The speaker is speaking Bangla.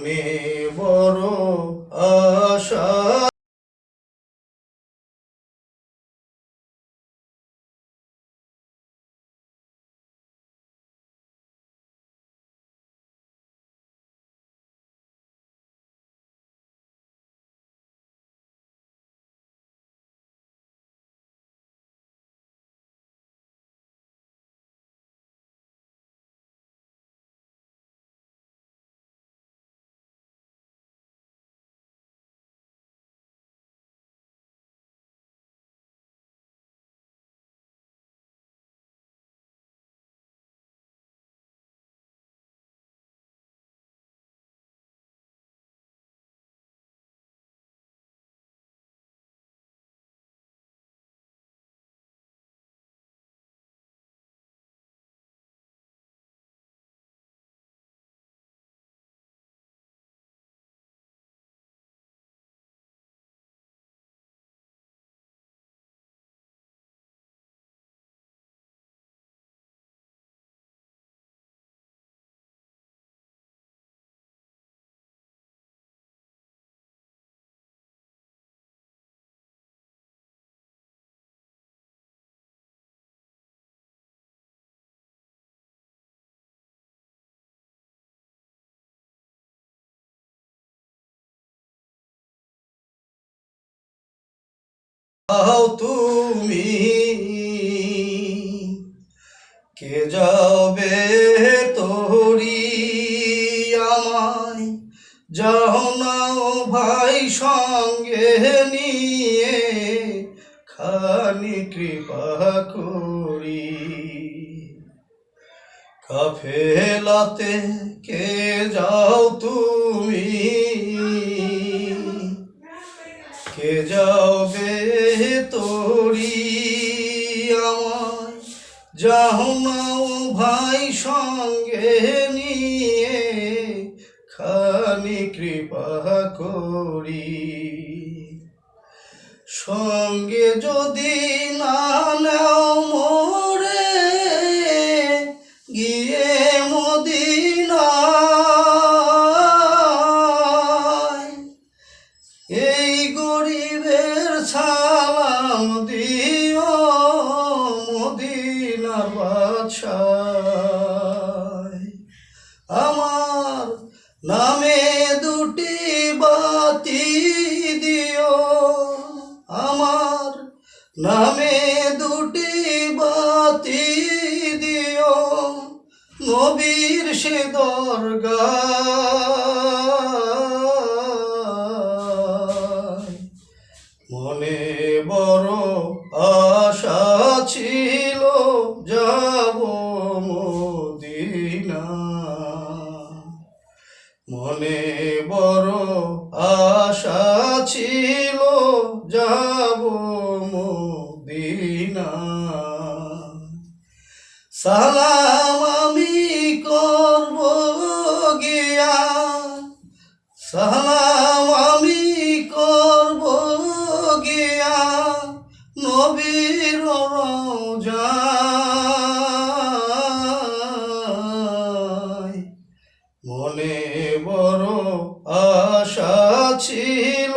মনে যাও তুমি। কে যাবে তোরি আমায়? যাও নাও ভাই সঙ্গে নিয়ে খানি কৃপা করি। কাফেলাতে কে যাও তুমি? যাও নাও ভাই সঙ্গে নিয়ে খানি কৃপা করি। সঙ্গে যদি না নাও মোরে, গিয়ে মদিনায়। এই গরিবের সালাম দিও নামে দুটি বাতি দিও। আমার নামে দুটি বাতি দিও। নবীর সে দরগায়। মনে বড় আশা ছিল, যাব যাব মদিনা। সালাম আমি করব গিয়া। সালাম আমি করব গিয়া নবীর মনে বড় আশা ছিল